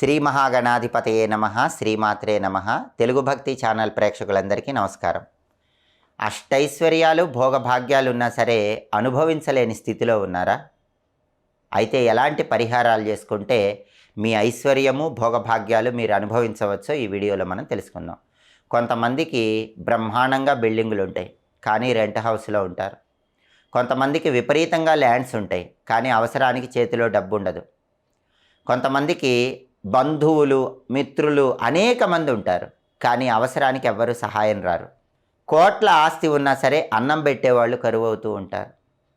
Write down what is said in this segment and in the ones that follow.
శ్రీ మహాగణాధిపతయే నమ శ్రీమాత్రే నమ. తెలుగు భక్తి ఛానల్ ప్రేక్షకులందరికీ నమస్కారం. అష్టైశ్వర్యాలు భోగభాగ్యాలు ఉన్నా సరే అనుభవించలేని స్థితిలో ఉన్నారా? అయితే ఎలాంటి పరిహారాలు చేసుకుంటే మీ ఐశ్వర్యము భోగభాగ్యాలు మీరు అనుభవించవచ్చో ఈ వీడియోలో మనం తెలుసుకుందాం. కొంతమందికి బ్రహ్మాండంగా బిల్డింగులు ఉంటాయి కానీ రెంట్ హౌస్లో ఉంటారు. కొంతమందికి విపరీతంగా ల్యాండ్స్ ఉంటాయి కానీ అవసరానికి చేతిలో డబ్బు ఉండదు కొంతమందికి బంధువులు మిత్రులు అనేక మంది ఉంటారు. కానీ అవసరానికి ఎవ్వరూ సహాయం రారు. కోట్ల ఆస్తి ఉన్నా సరే అన్నం పెట్టేవాళ్ళు కరువు అవుతూ ఉంటారు.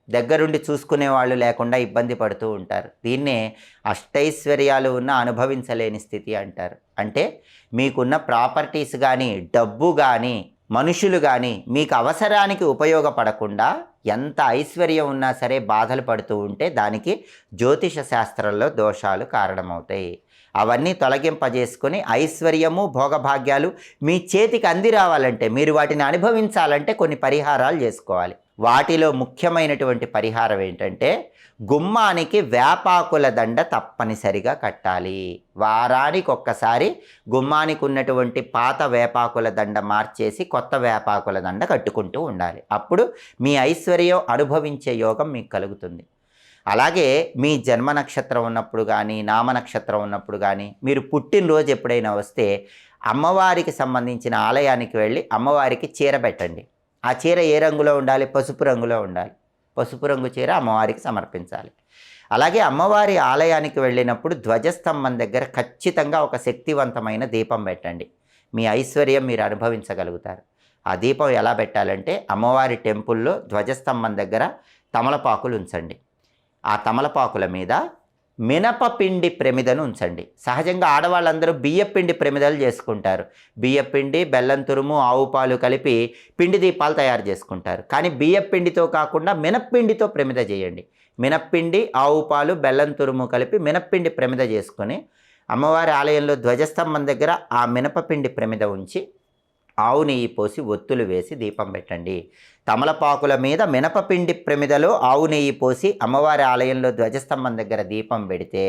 దగ్గరుండి చూసుకునే వాళ్ళు లేకుండా ఇబ్బంది పడుతూ ఉంటారు. దీన్నే అష్టైశ్వర్యాలు ఉన్న అనుభవించలేని స్థితి అంటారు. అంటే మీకున్న ప్రాపర్టీస్ కానీ డబ్బు కానీ మనుషులు కానీ మీకు అవసరానికి ఉపయోగపడకుండా ఎంత ఐశ్వర్యం ఉన్నా సరే బాధలు పడుతూ ఉంటే దానికి జ్యోతిష శాస్త్రంలో దోషాలు కారణమవుతాయి. అవన్నీ తొలగింపజేసుకొని ఐశ్వర్యము భోగభాగ్యాలు మీ చేతికి అంది రావాలంటే మీరు వాటిని అనుభవించాలంటే కొన్ని పరిహారాలు చేసుకోవాలి. వాటిలో ముఖ్యమైనటువంటి పరిహారం ఏంటంటే గుమ్మానికి వేపాకుల దండ తప్పనిసరిగా కట్టాలి. వారానికి ఒక్కసారి గుమ్మానికి ఉన్నటువంటి పాత వేపాకుల దండ మార్చేసి కొత్త వేపాకుల దండ కట్టుకుంటూ ఉండాలి. అప్పుడు మీ ఐశ్వర్యం అనుభవించే యోగం మీకు కలుగుతుంది. అలాగే మీ జన్మ నక్షత్రం ఉన్నప్పుడు కానీ నామ నక్షత్రం ఉన్నప్పుడు కానీ మీరు పుట్టినరోజు ఎప్పుడైనా వస్తే అమ్మవారికి సంబంధించిన ఆలయానికి వెళ్ళి అమ్మవారికి చీర పెట్టండి. ఆ చీర ఏ రంగులో ఉండాలి? పసుపు రంగులో ఉండాలి. పసుపు రంగు చీర అమ్మవారికి సమర్పించాలి. అలాగే అమ్మవారి ఆలయానికి వెళ్ళినప్పుడు ధ్వజస్తంభం దగ్గర ఖచ్చితంగా ఒక శక్తివంతమైన దీపం పెట్టండి. మీ ఐశ్వర్యం మీరు అనుభవించగలుగుతారు. ఆ దీపం ఎలా పెట్టాలంటే అమ్మవారి టెంపుల్లో ధ్వజస్తంభం దగ్గర తమలపాకులు ఉంచండి. ఆ తమలపాకుల మీద మినపపిండి ప్రమిదను ఉంచండి. సహజంగా ఆడవాళ్ళందరూ బియ్యపిండి ప్రమిదలు చేసుకుంటారు. బియ్యపిండి బెల్లం తురుము ఆవు పాలు కలిపి పిండి దీపాలు తయారు చేసుకుంటారు. కానీ బియ్యపిండితో కాకుండా మినప్పిండితో ప్రమిద చేయండి. మినప్పిండి ఆవు పాలు బెల్లం తురుము కలిపి మినప్పిండి ప్రమిద చేసుకొని అమ్మవారి ఆలయంలో ధ్వజస్తంభం దగ్గర ఆ మినపపిండి ప్రమిద ఉంచి ఆవు నెయ్యి పోసి ఒత్తులు వేసి దీపం పెట్టండి. తమలపాకుల మీద మినపపిండి ప్రమిదలో ఆవు నెయ్యి పోసి అమ్మవారి ఆలయంలో ధ్వజస్తంభం దగ్గర దీపం పెడితే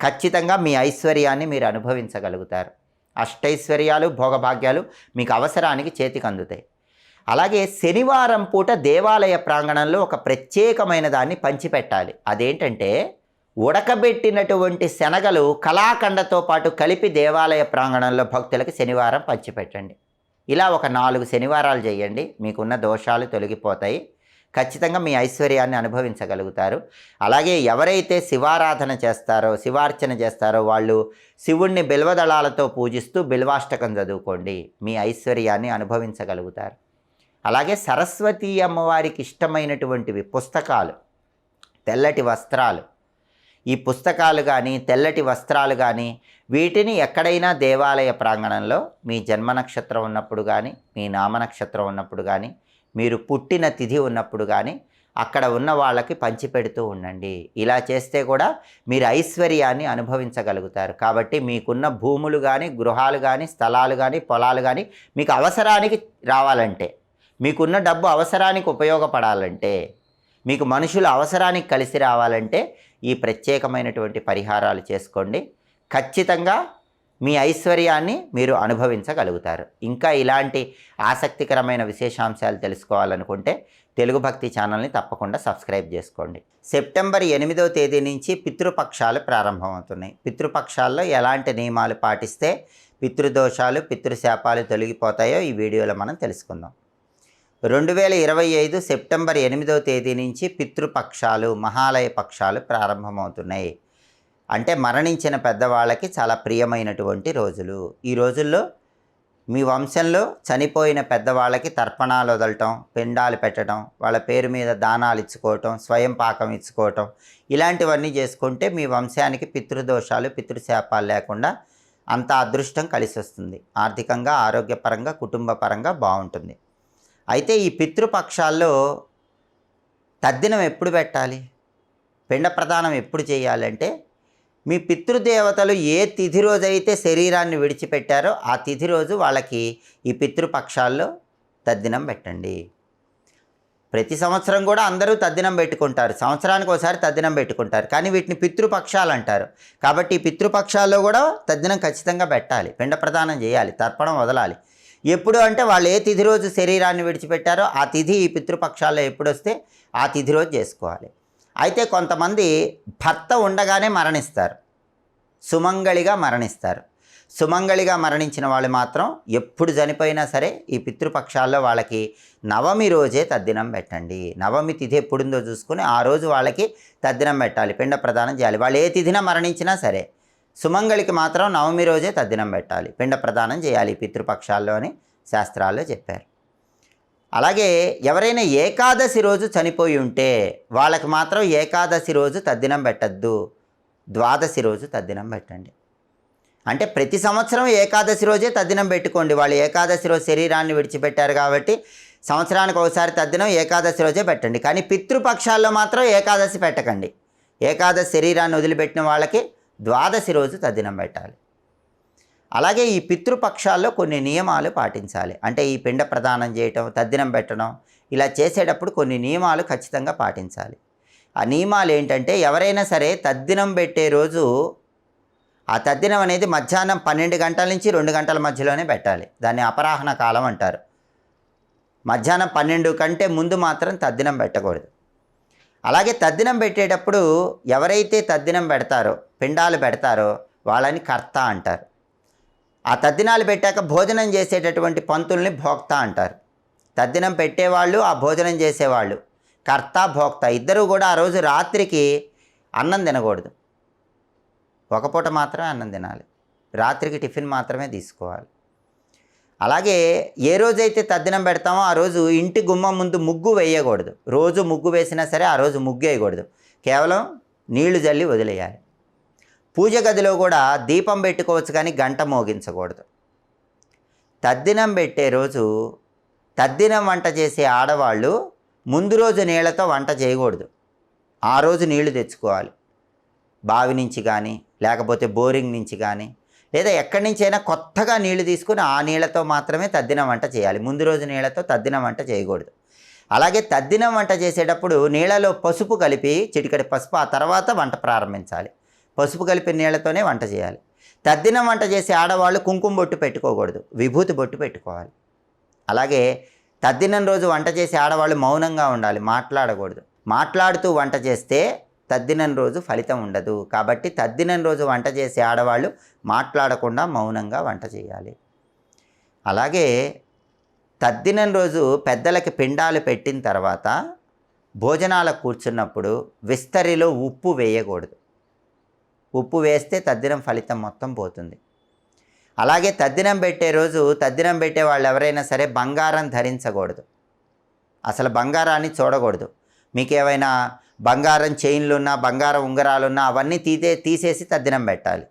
ఖచ్చితంగా మీ ఐశ్వర్యాన్ని మీరు అనుభవించగలుగుతారు. అష్టైశ్వర్యాలు భోగభాగ్యాలు మీకు అవసరానికి చేతికి అందుతాయి అలాగే శనివారం పూట దేవాలయ ప్రాంగణంలో ఒక ప్రత్యేకమైన దాన్ని పంచిపెట్టాలి. అదేంటంటే ఉడకబెట్టినటువంటి శనగలు కళాఖండతో పాటు కలిపి దేవాలయ ప్రాంగణంలో భక్తులకు శనివారం పంచిపెట్టండి. ఇలా ఒక నాలుగు శనివారాలు చేయండి. మీకున్న దోషాలు తొలగిపోతాయి. ఖచ్చితంగా మీ ఐశ్వర్యాన్ని అనుభవించగలుగుతారు. అలాగే ఎవరైతే శివారాధన చేస్తారో శివార్చన చేస్తారో వాళ్ళు శివుణ్ణి బిల్వదళాలతో పూజిస్తూ బిల్వాష్టకం చదువుకోండి. మీ ఐశ్వర్యాన్ని అనుభవించగలుగుతారు. అలాగే సరస్వతీ అమ్మవారికి ఇష్టమైనటువంటివి పుస్తకాలు తెల్లటి వస్త్రాలు ఈ పుస్తకాలు కానీ తెల్లటి వస్త్రాలు కానీ వీటిని ఎక్కడైనా దేవాలయ ప్రాంగణంలో మీ జన్మ నక్షత్రం ఉన్నప్పుడు కానీ మీ నామ నక్షత్రం ఉన్నప్పుడు కానీ మీరు పుట్టిన తిథి ఉన్నప్పుడు కానీ అక్కడ ఉన్న వాళ్ళకి పంచిపెడుతూ ఉండండి. ఇలా చేస్తే కూడా మీరు ఐశ్వర్యాన్ని అనుభవించగలుగుతారు. కాబట్టి మీకున్న భూములు కానీ గృహాలు కానీ స్థలాలు కానీ పొలాలు కానీ మీకు అవసరానికి రావాలంటే మీకున్న డబ్బు అవసరానికి ఉపయోగపడాలంటే మీకు మనుషులు అవసరానికి కలిసి రావాలంటే ఈ ప్రత్యేకమైనటువంటి పరిహారాలు చేసుకోండి. ఖచ్చితంగా మీ ఐశ్వర్యాన్ని మీరు అనుభవించగలుగుతారు. ఇంకా ఇలాంటి ఆసక్తికరమైన విశేషాంశాలు తెలుసుకోవాలనుకుంటే తెలుగు భక్తి ఛానల్ని తప్పకుండా సబ్స్క్రైబ్ చేసుకోండి. సెప్టెంబర్ ఎనిమిదవ తేదీ నుంచి పితృపక్షాలు ప్రారంభమవుతున్నాయి. పితృపక్షాల్లో ఎలాంటి నియమాలు పాటిస్తే పితృదోషాలు పితృశాపాలు తొలగిపోతాయో ఈ వీడియోలో మనం తెలుసుకుందాం. రెండు వేల ఇరవై ఐదు సెప్టెంబర్ ఎనిమిదవ తేదీ నుంచి పితృపక్షాలు మహాలయ పక్షాలు ప్రారంభమవుతున్నాయి. అంటే మరణించిన పెద్దవాళ్ళకి చాలా ప్రియమైనటువంటి రోజులు. ఈ రోజుల్లో మీ వంశంలో చనిపోయిన పెద్దవాళ్ళకి తర్పణాలు వదలటం పిండాలు పెట్టడం వాళ్ళ పేరు మీద దానాలు ఇచ్చుకోవటం స్వయం పాకం ఇచ్చుకోవటం ఇలాంటివన్నీ చేసుకుంటే మీ వంశానికి పితృదోషాలు పితృశాపాలు లేకుండా అంత అదృష్టం కలిసి వస్తుంది ఆర్థికంగా ఆరోగ్యపరంగా కుటుంబపరంగా బాగుంటుంది. అయితే ఈ పితృపక్షాల్లో తద్దినం ఎప్పుడు పెట్టాలి? పిండ ప్రదానం ఎప్పుడు చేయాలంటే మీ పితృదేవతలు ఏ తిథి రోజైతే శరీరాన్ని విడిచిపెట్టారో ఆ తిథి రోజు వాళ్ళకి ఈ పితృపక్షాల్లో తద్దినం పెట్టండి. ప్రతి సంవత్సరం కూడా అందరూ తద్దినం పెట్టుకుంటారు. సంవత్సరానికి ఒకసారి తద్దినం పెట్టుకుంటారు. కానీ వీటిని పితృపక్షాలు అంటారు. కాబట్టి ఈ పితృపక్షాల్లో కూడా తద్దినం ఖచ్చితంగా పెట్టాలి. పిండ ప్రదానం చేయాలి. తర్పణం వదలాలి. ఎప్పుడు అంటే వాళ్ళు ఏ తిథి రోజు శరీరాన్ని విడిచిపెట్టారో ఆ తిథి ఈ పితృపక్షాల్లో ఎప్పుడొస్తే ఆ తిథి రోజు చేసుకోవాలి. అయితే కొంతమంది భర్త ఉండగానే మరణిస్తారు. సుమంగళిగా మరణిస్తారు. సుమంగళిగా మరణించిన వాళ్ళు మాత్రం ఎప్పుడు చనిపోయినా సరే ఈ పితృపక్షాల్లో వాళ్ళకి నవమి రోజే తద్దినం పెట్టండి. నవమి తిథి ఎప్పుడుందో చూసుకుని ఆ రోజు వాళ్ళకి తద్దినం పెట్టాలి పిండ ప్రదానం చేయాలి. వాళ్ళు ఏ తిథిన మరణించినా సరే. సుమంగళికి మాత్రం నవమి రోజే తద్దినం పెట్టాలి. పిండ ప్రదానం చేయాలి పితృపక్షాల్లోని పితృపక్షాల్లో అని శాస్త్రాల్లో చెప్పారు. అలాగే ఎవరైనా ఏకాదశి రోజు చనిపోయి ఉంటే వాళ్ళకి మాత్రం ఏకాదశి రోజు తద్దినం పెట్టద్దు. ద్వాదశి రోజు తద్దినం పెట్టండి. అంటే ప్రతి సంవత్సరం ఏకాదశి రోజే తద్దినం పెట్టుకోండి. వాళ్ళు ఏకాదశి రోజు శరీరాన్ని విడిచిపెట్టారు కాబట్టి సంవత్సరానికి ఒకసారి తద్దినం ఏకాదశి రోజే పెట్టండి. కానీ పితృపక్షాల్లో మాత్రం ఏకాదశి పెట్టకండి. ఏకాదశి శరీరాన్ని వదిలిపెట్టిన వాళ్ళకి ద్వాదశి రోజు తద్దినం పెట్టాలి. అలాగే ఈ పితృపక్షాల్లో కొన్ని నియమాలు పాటించాలి. అంటే ఈ పిండ ప్రదానం చేయటం తద్దినం పెట్టడం ఇలా చేసేటప్పుడు కొన్ని నియమాలు ఖచ్చితంగా పాటించాలి. ఆ నియమాలు ఏంటంటే ఎవరైనా సరే తద్దినం పెట్టే రోజు ఆ తద్దినం అనేది మధ్యాహ్నం పన్నెండు గంటల నుంచి రెండు గంటల మధ్యలోనే పెట్టాలి. దాన్ని అపరాహణ కాలం అంటారు. మధ్యాహ్నం పన్నెండు కంటే ముందు మాత్రం తద్దినం పెట్టకూడదు. అలాగే తద్దినం పెట్టేటప్పుడు ఎవరైతే తద్దినం పెడతారో పిండాలు పెడతారో వాళ్ళని కర్త అంటారు. ఆ తద్దినాలు పెట్టాక భోజనం చేసేటటువంటి పంతుల్ని భోక్త అంటారు. తద్దినం పెట్టేవాళ్ళు ఆ భోజనం చేసేవాళ్ళు కర్త భోక్త ఇద్దరూ కూడా ఆ రోజు రాత్రికి అన్నం తినకూడదు. ఒక పూట మాత్రమే అన్నం తినాలి. రాత్రికి టిఫిన్ మాత్రమే తీసుకోవాలి. అలాగే ఏ రోజైతే తద్దినం పెడతామో ఆ రోజు ఇంటి గుమ్మం ముందు ముగ్గు వేయకూడదు. రోజు ముగ్గు వేసినా సరే ఆ రోజు ముగ్గు వేయకూడదు. కేవలం నీళ్ళు జల్లి వదిలేయాలి. పూజ గదిలో కూడా దీపం పెట్టుకోవచ్చు కానీ గంట మోగించకూడదు. తద్దినం పెట్టే రోజు తద్దినం వంట చేసే ఆడవాళ్ళు ముందు రోజు నీళ్ళతో వంట చేయకూడదు. ఆ రోజు నీళ్ళు తెచ్చుకోవాలి. బావి నుంచి కానీ లేకపోతే బోరింగ్ నుంచి కానీ లేదా ఎక్కడి నుంచి అయినా కొత్తగా నీళ్ళు తీసుకుని ఆ నీళ్ళతో మాత్రమే తద్దిన వంట చేయాలి. ముందు రోజు నీళ్ళతో తద్దిన వంట చేయకూడదు. అలాగే తద్దినం వంట చేసేటప్పుడు నీళ్ళలో పసుపు కలిపి చిటికడి పసుపు ఆ తర్వాత వంట ప్రారంభించాలి. పసుపు కలిపిన నీళ్ళతోనే వంట చేయాలి. తద్దినం వంట చేసే ఆడవాళ్ళు కుంకుమ బొట్టు పెట్టుకోకూడదు. విభూతి బొట్టు పెట్టుకోవాలి. అలాగే తద్దినం రోజు వంట చేసే ఆడవాళ్ళు మౌనంగా ఉండాలి. మాట్లాడకూడదు. మాట్లాడుతూ వంట చేస్తే తద్దినం రోజు ఫలితం ఉండదు. కాబట్టి తద్దినం రోజు వంట చేసే ఆడవాళ్ళు మాట్లాడకుండా మౌనంగా వంట చేయాలి. అలాగే తద్దినం రోజు పెద్దలకి పిండాలు పెట్టిన తర్వాత భోజనాలకు కూర్చున్నప్పుడు విస్తరిలో ఉప్పు వేయకూడదు. ఉప్పు వేస్తే తద్దినం ఫలితం మొత్తం పోతుంది. అలాగే తద్దినం పెట్టే రోజు తద్దినం పెట్టే వాళ్ళు ఎవరైనా సరే బంగారం ధరించకూడదు. అసలు బంగారాన్ని చూడకూడదు. మీకు ఏవైనా బంగారం చైన్లున్నా బంగారం ఉంగరాలున్నా అవన్నీ తీతే తీసేసి తద్దినం పెట్టాలి.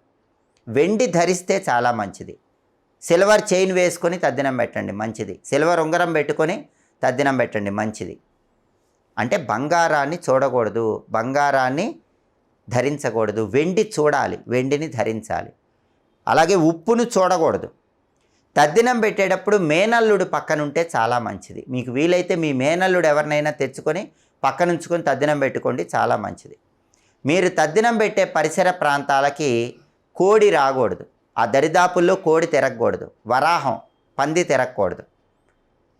వెండి ధరిస్తే చాలా మంచిది. సిల్వర్ చైన్ వేసుకొని తద్దినం పెట్టండి మంచిది. సిల్వర్ ఉంగరం పెట్టుకొని తద్దినం పెట్టండి మంచిది. అంటే బంగారాన్ని చూడకూడదు బంగారాన్ని ధరించకూడదు. వెండి చూడాలి వెండిని ధరించాలి. అలాగే ఉప్పును చూడకూడదు. తద్దినం పెట్టేటప్పుడు మేనల్లుడు పక్కనుంటే చాలా మంచిది. మీకు వీలైతే మీ మేనల్లుడు ఎవరినైనా తెచ్చుకొని పక్కనుంచుకొని తద్దినం పెట్టుకోండి చాలా మంచిది. మీరు తద్దినం పెట్టే పరిసర ప్రాంతాలకి కోడి రాకూడదు. ఆ దరిదాపుల్లో కోడి తిరగకూడదు. వరాహం పంది తిరగకూడదు.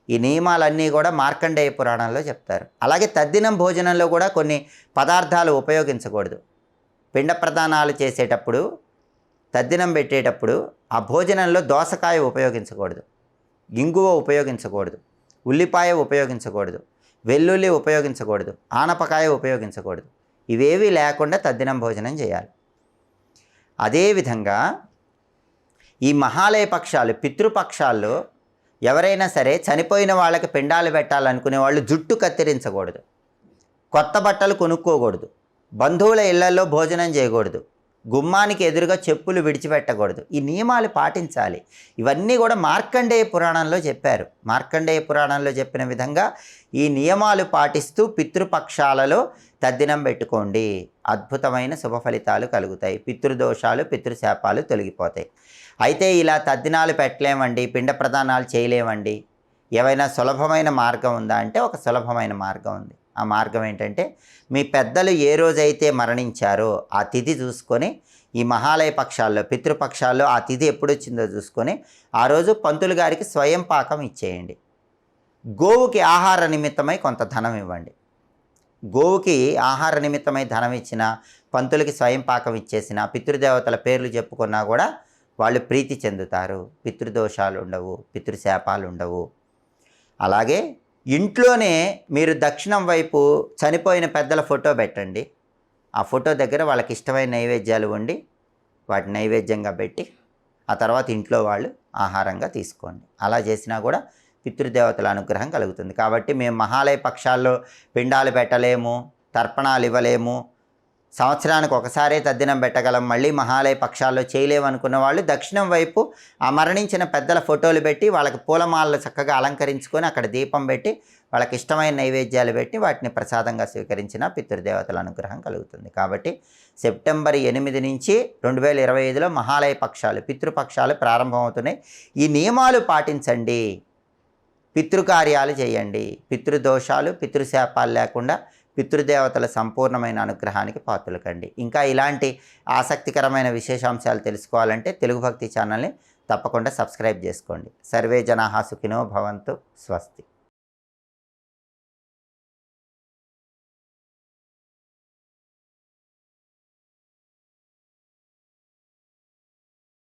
ఈ నియమాలన్నీ కూడా మార్కండేయ పురాణంలో చెప్తారు. అలాగే తద్దినం భోజనంలో కూడా కొన్ని పదార్థాలు ఉపయోగించకూడదు. పిండ ప్రదానాలు చేసేటప్పుడు తద్దినం పెట్టేటప్పుడు ఆ భోజనంలో దోసకాయ ఉపయోగించకూడదు. ఇంగువ ఉపయోగించకూడదు. ఉల్లిపాయ ఉపయోగించకూడదు. వెల్లుల్లి ఉపయోగించకూడదు. ఆనపకాయ ఉపయోగించకూడదు. ఇవేవి లేకుండా తద్దినం భోజనం చేయాలి. అదేవిధంగా ఈ మహాలయ పక్షాలు పితృపక్షాల్లో ఎవరైనా సరే చనిపోయిన వాళ్ళకి పిండాలు పెట్టాలనుకునే వాళ్ళు జుట్టు కత్తిరించకూడదు. కొత్త బట్టలు కొనుక్కోకూడదు. బంధువుల ఇళ్ళలో భోజనం చేయకూడదు. గుమ్మానికి ఎదురుగా చెప్పులు విడిచిపెట్టకూడదు. ఈ నియమాలు పాటించాలి. ఇవన్నీ కూడా మార్కండేయ పురాణంలో చెప్పారు. మార్కండేయ పురాణంలో చెప్పిన విధంగా ఈ నియమాలు పాటిస్తూ పితృపక్షాలలో తద్దినం పెట్టుకోండి. అద్భుతమైన శుభ ఫలితాలు కలుగుతాయి. పితృదోషాలు పితృశాపాలు తొలగిపోతాయి. అయితే ఇలా తద్దినాలు పెట్టలేమండి పిండ ప్రదానాలు చేయలేమండి. ఏవైనా సులభమైన మార్గం ఉందా అంటే ఒక సులభమైన మార్గం ఉంది. ఆ మార్గం ఏంటంటే మీ పెద్దలు ఏ రోజైతే మరణించారో ఆ తిథి చూసుకొని ఈ మహాలయ పక్షాల్లో పితృపక్షాల్లో ఆ తిథి ఎప్పుడు వచ్చిందో చూసుకొని ఆ రోజు పంతులు గారికి స్వయం పాకం ఇచ్చేయండి. గోవుకి ఆహార నిమిత్తమై కొంత ధనం ఇవ్వండి. గోవుకి ఆహార నిమిత్తమై ధనం ఇచ్చిన పంతులకి స్వయం పాకం ఇచ్చేసిన పితృదేవతల పేర్లు చెప్పుకున్నా కూడా వాళ్ళు ప్రీతి చెందుతారు. పితృదోషాలు ఉండవు పితృశాపాలు ఉండవు అలాగే ఇంట్లోనే మీరు దక్షిణం వైపు చనిపోయిన పెద్దల ఫోటో పెట్టండి. ఆ ఫోటో దగ్గర వాళ్ళకి ఇష్టమైన నైవేద్యాలు వండి వాటి నైవేద్యంగా పెట్టి ఆ తర్వాత ఇంట్లో వాళ్ళు ఆహారంగా తీసుకోండి. అలా చేసినా కూడా పితృదేవతల అనుగ్రహం కలుగుతుంది. కాబట్టి మేము మహాలయ పక్షాల్లో పిండాలు పెట్టలేము తర్పణాలు ఇవ్వలేము సంవత్సరానికి ఒకసారే తద్దినం పెట్టగలం. మళ్ళీ మహాలయ పక్షాల్లో చేయలేము అనుకున్న వాళ్ళు దక్షిణం వైపు ఆ మరణించిన పెద్దల ఫోటోలు పెట్టి వాళ్ళకి పూలమాలలు చక్కగా అలంకరించుకొని అక్కడ దీపం పెట్టి వాళ్ళకి ఇష్టమైన నైవేద్యాలు పెట్టి వాటిని ప్రసాదంగా స్వీకరించిన పితృదేవతల అనుగ్రహం కలుగుతుంది. కాబట్టి సెప్టెంబర్ ఎనిమిది నుంచి రెండు వేల ఇరవై ఐదులో మహాలయ పక్షాలు పితృపక్షాలు ప్రారంభమవుతున్నాయి. ఈ నియమాలు పాటించండి. పితృకార్యాలు చేయండి. పితృదోషాలు పితృశాపాలు లేకుండా పితృదేవతల సంపూర్ణమైన అనుగ్రహానికి పాత్రలకండి. ఇంకా ఇలాంటి ఆసక్తికరమైన విశేషాంశాలు తెలుసుకోవాలంటే తెలుగు భక్తి ఛానల్ని తప్పకుండా సబ్స్క్రైబ్ చేసుకోండి. సర్వే జనాహా సుఖినో భవంతు స్వస్తి.